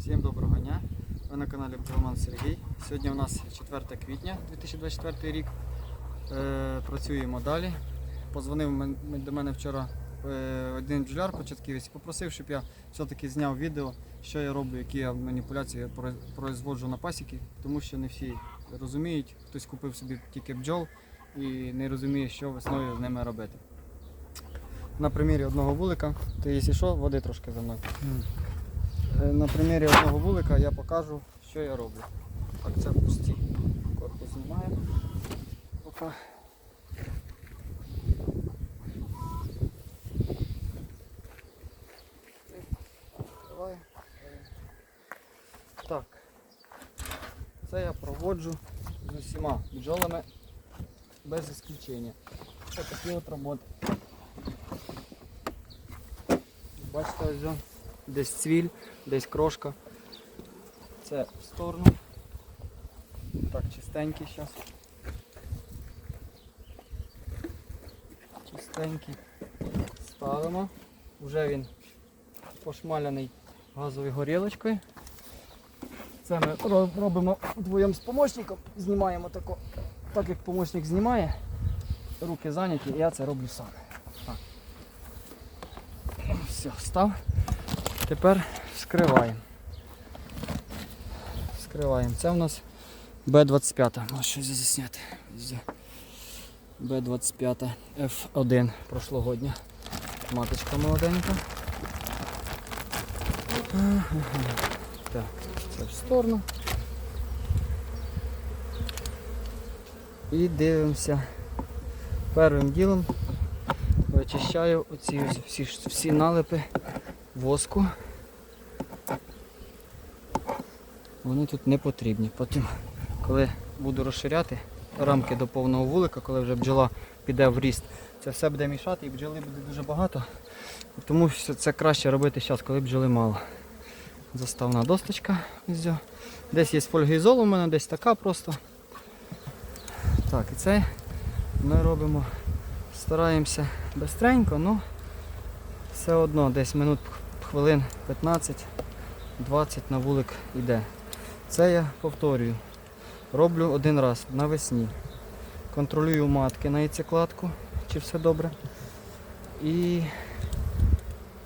Всім доброго дня. Ви на каналі Бджолман Сергій. Сьогодні у нас 4 квітня 2024 рік. Е, працюємо далі. Позвонив до мене вчора е, один бджоляр початківець попросив, щоб я все-таки зняв відео, що я роблю, які я маніпуляції про- производжу на пасіки, тому що не всі розуміють, хтось купив собі тільки бджол і не розуміє, що весною з ними робити. На примірі одного вулика, ти якщо що, води трошки за мною. Е, На примірі одного вулика я покажу, що я роблю. Так, це пусті. Корпус знімаємо. Опа. Давай. Так. Це я проводжу з усіма бджолами без ісключення. Ось такі от роботи. Бачите, ось десь цвіль, десь крошка. Це в сторону. Так, чистенький зараз. Чистенький. Ставимо. Вже він пошмаляний газовою горілочкою. Це ми робимо вдвоєм з помощником. Знімаємо тако. Так як помощник знімає, руки зайняті, я це роблю сам. Так. Все, став. Тепер вскриваємо. Вскриваємо. Це у нас Б25. Може щось засняти. Ось Б25 F1 прошлогодня. Маточка молоденька. Так, це в сторону. І дивимося. Першим ділом вичищаю оці всі, всі налипи воску. Вони тут не потрібні. Потім, коли буду розширяти рамки до повного вулика, коли вже бджола піде в ріст, це все буде мішати і бджоли буде дуже багато. Тому що це краще робити зараз, коли бджоли мало. Заставна досточка. Десь є фольгоізол у мене, десь така просто. Так, і це ми робимо, стараємося бистренько, але все одно десь минут хвилин 15-20 на вулик йде. Це я повторюю. Роблю один раз навесні. Контролюю матки на яйцекладку, чи все добре. І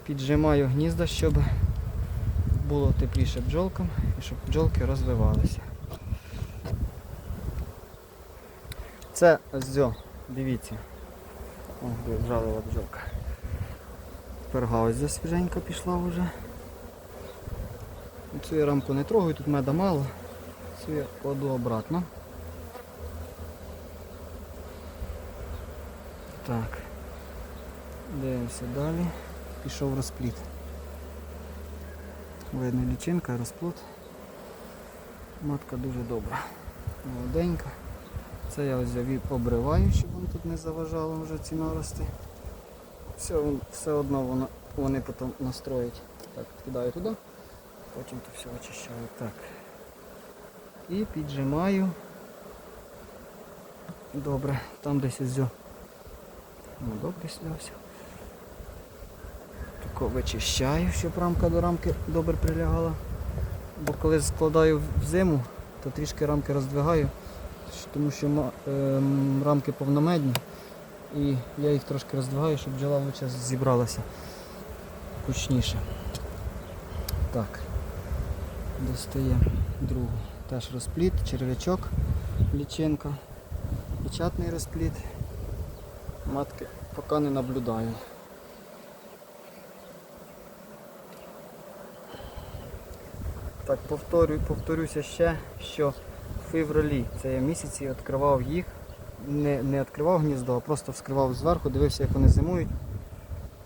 піджимаю гнізда, щоб було тепліше бджолкам і щоб бджолки розвивалися. Це ось, дивіться. О, бджолка. Перга ось ця свіженька пішла вже. Цю я рамку не трогаю, тут меда мало. Цю я кладу обратно. Так. Дивимося далі. Пішов розпліт. Видно лічинка, розплод. Матка дуже добра. Молоденька. Це я ось обриваю, щоб воно тут не заважало вже ці нарости. Все, все одно воно, вони потім настроять. Так, кидаю туди, потім то все очищаю. Так. І піджимаю. Добре, там десь ось. Ну, добре снявся. Тако вичищаю, щоб рамка до рамки добре прилягала. Бо коли складаю в зиму, то трішки рамки роздвигаю, тому що ем, рамки повномедні. І я їх трошки роздвигаю, щоб бджола лучше зібралася кучніше. Так. Достаємо другу. Теж розпліт, черв'ячок, лічинка, печатний розпліт. Матки поки не наблюдаю. Так, повторю, повторюся ще, що в февралі це я місяці відкривав їх, не, не відкривав гніздо, а просто вскривав зверху, дивився, як вони зимують.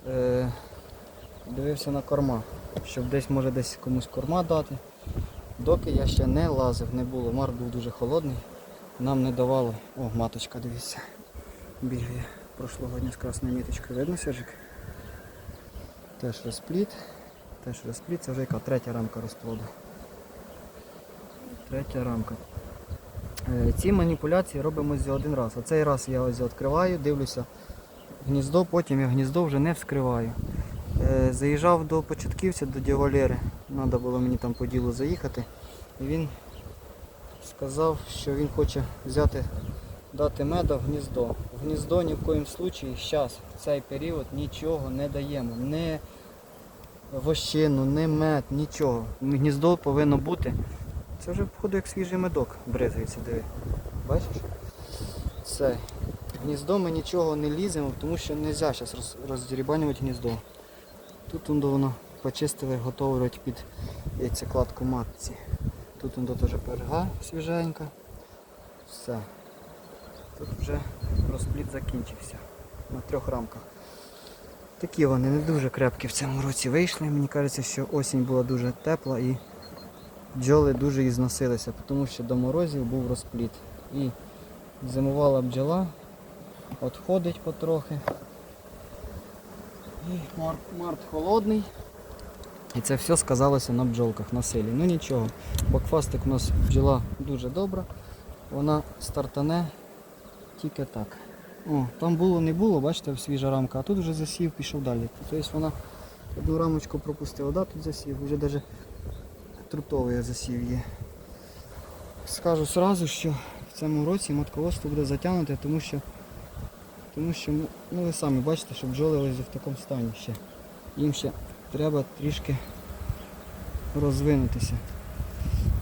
Е, дивився на корма, щоб десь може десь комусь корма дати. Доки я ще не лазив, не було. Мар був дуже холодний, нам не давало. О, маточка, дивіться, бігає прошлогодня з красною міточкою. Видно, Сержик? Теж розпліт. Теж розпліт, це вже яка третя рамка розплоду. Третя рамка. Е, Ці маніпуляції робимо за один раз. Оцей раз я ось відкриваю, дивлюся гніздо, потім я гніздо вже не вскриваю. Е, Заїжджав до початківця, до діавалери. Треба було мені там по ділу заїхати. І він сказав, що він хоче взяти, дати меда в гніздо. В гніздо ні в коїм случаї зараз, в цей період, нічого не даємо. Не вощину, не мед, нічого. Гніздо повинно бути. Це вже походу як свіжий медок бризується, диви. Бачиш? Це. Гніздо ми нічого не ліземо, тому що не можна зараз роз, роздірібанювати гніздо. Тут воно почистили, готові під яйцекладку матці. Тут воно теж перга свіженька. Все. Тут вже розпліт закінчився на трьох рамках. Такі вони не дуже крепкі в цьому році вийшли. Мені кажеться, що осінь була дуже тепла і бджоли дуже і зносилися, тому що до морозів був розпліт. І зимувала бджола, відходить потрохи. І март, март холодний. І це все сказалося на бджолках, на силі. Ну нічого, бакфастик у нас бджола дуже добра. Вона стартане тільки так. О, там було не було, бачите, свіжа рамка, а тут вже засів, пішов далі. Тобто вона одну рамочку пропустила, да, тут засів, вже навіть трутовий є. Скажу сразу, що в цьому році матководство буде затягнуте, тому що, тому що ну, ви самі бачите, що бджоли ось в такому стані ще. Їм ще треба трішки розвинутися.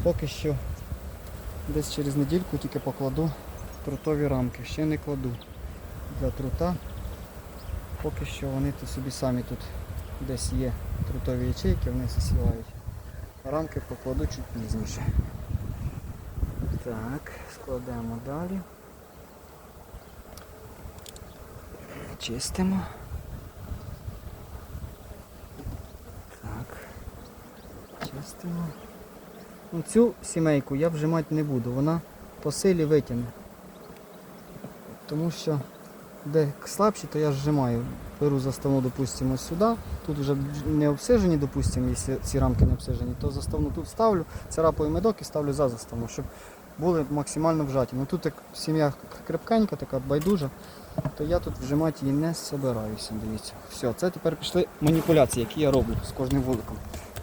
Поки що десь через недільку тільки покладу трутові рамки. Ще не кладу для трута. Поки що вони собі самі тут десь є трутові ячейки, вони засівають. Рамки покладу чуть пізніше. Так, складемо далі. Чистимо. Так. Чистимо. Ну, цю сімейку я вжимати не буду, вона по силі витягне. Тому що де слабші, то я зжимаю. Беру заставну, допустимо, сюди. Тут вже не обсижені, допустимо, якщо ці рамки не обсижені, то заставну тут ставлю, царапаю медок і ставлю за заставну, щоб були максимально вжаті. Ну тут як сім'я крепкенька, така байдужа, то я тут вжимати її не собираюся. Дивіться. Все, це тепер пішли маніпуляції, які я роблю з кожним вуликом.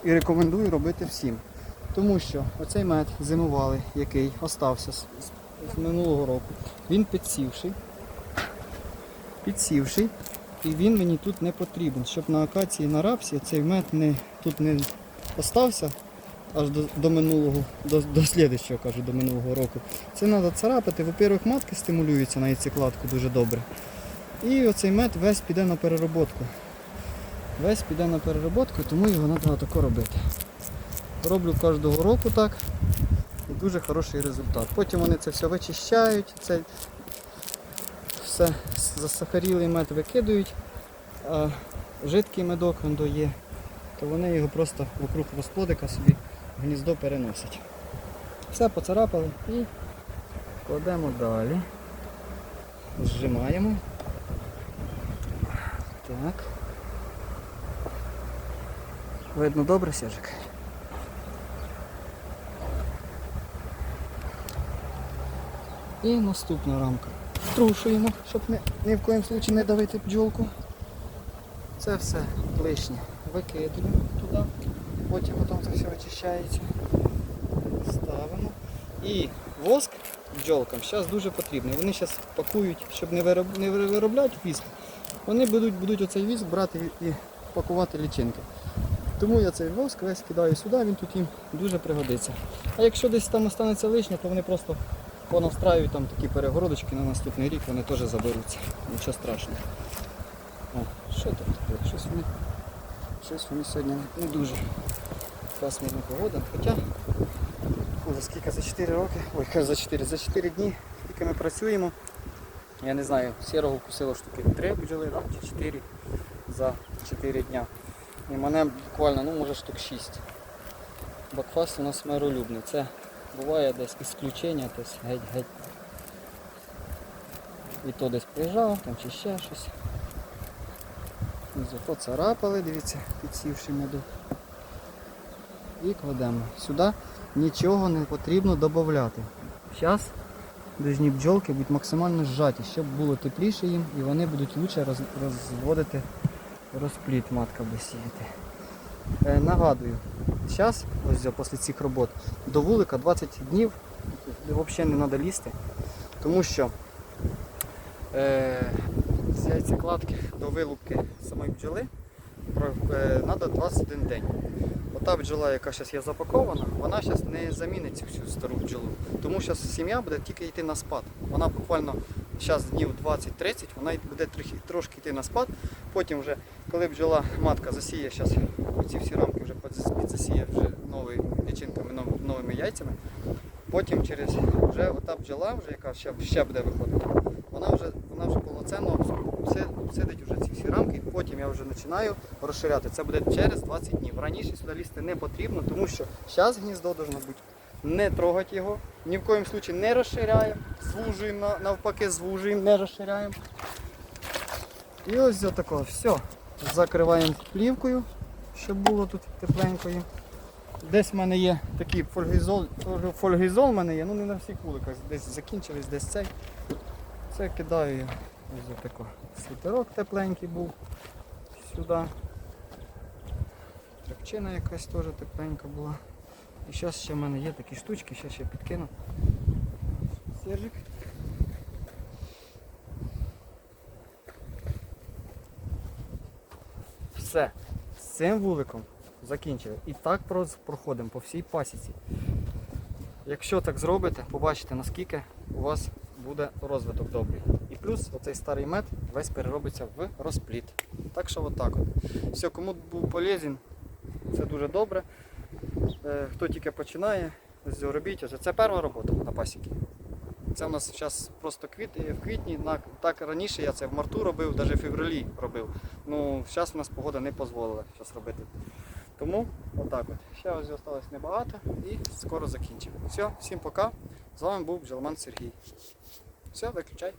І рекомендую робити всім. Тому що оцей мед зимувалий, який остався з- з минулого року, він підсівший. Підсівший. І він мені тут не потрібен, щоб на акації на рапсі цей мед не, тут не остався аж до, до минулого, до, до слідчого, кажу, до минулого року. Це треба царапати. Во-первых, матки стимулюються на яйцекладку дуже добре. І оцей мед весь піде на перероботку. Весь піде на перероботку, тому його треба тако робити. Роблю кожного року так. І дуже хороший результат. Потім вони це все вичищають, це все засахарілий мед викидують, а жидкий медок він є, то вони його просто вокруг розплодика собі в гніздо переносять. Все поцарапали і кладемо далі. Зжимаємо. Так. Видно добре, Сержик? І наступна рамка. Струшуємо, щоб не, ні в коїм случаї не давити бджолку. Це все лишнє викидуємо туди, потім потім це все вичищається. Ставимо. І воск бджолкам зараз дуже потрібний. Вони зараз пакують, щоб не виробляти віск, вони будуть, будуть оцей віск брати і пакувати лічинки. Тому я цей воск весь кидаю сюди, він тут їм дуже пригодиться. А якщо десь там останеться лишнє, то вони просто понастраюють там такі перегородочки на наступний рік, вони теж заберуться. Нічого страшного. О, що там таке? Щось вони, щось вони сьогодні не дуже пасмурна погода. Хоча за скільки за 4 роки, ой, за 4, за 4 дні, скільки ми працюємо, я не знаю, сірого кусило штуки 3 бджоли, да, чи 4 за 4 дня. І мене буквально, ну може штук 6. Бакфаст у нас миролюбний. Це буває десь ісключення, тобто геть-геть. І то десь приїжджав, там чи ще щось. Зато царапали, дивіться, підсівши меду. І кладемо. Сюди нічого не потрібно додати. Зараз дожні бджолки будуть максимально зжаті, щоб було тепліше їм і вони будуть краще роз, розводити розпліт матка буде сіяти. Е, нагадую, Зараз, ось після цих робот, до вулика 20 днів взагалі не треба лізти, тому що е, з яйцекладки до вилупки самої бджоли треба 21 день. Ота бджола, яка зараз є запакована, вона зараз не замінить цю всю стару бджолу. Тому що сім'я буде тільки йти на спад. Вона буквально зараз днів 20-30, вона буде трошки йти на спад. Потім вже, коли бджола матка засіє, зараз ці всі рамки вже під- підзасіє вже новими лічинками, новими яйцями. Потім через вже ота бджола, вже, яка ще, ще буде виходити, вона вже, вона вже повноцінно все, сидить вже ці всі рамки, потім я вже починаю розширяти. Це буде через 20 днів. Раніше сюди лізти не потрібно, тому що зараз гніздо должно бути. Не трогати його, ні в коїм случаї не розширяємо, звужуємо, навпаки, звужуємо, не розширяємо. І ось до такого. Все. Закриваємо плівкою, щоб було тут тепленько. Десь в мене є такий фольгізол, фольгізол в мене є, ну не на всіх вуликах, десь закінчились, десь цей. Це кидаю я ось за тако. Світерок тепленький був сюди. Трапчина якась теж тепленька була. І зараз ще в мене є такі штучки, зараз ще підкину. Сержик. Все. Цим вуликом закінчили. І так проходимо по всій пасіці. Якщо так зробите, побачите наскільки у вас буде розвиток добрий. І плюс оцей старий мед весь переробиться в розпліт. Так що отак от. Все, кому був полезен, це дуже добре. Е, Хто тільки починає, ось робіть. Це перша робота на пасіки. Це у нас зараз просто квіт, в квітні. Так раніше я це в марту робив, навіть в февралі робив. Ну, зараз у нас погода не дозволила щось робити. Тому отак от. Ще ось залишилось небагато і скоро закінчимо. Все, всім пока. З вами був Бджолман Сергій. Все, виключай.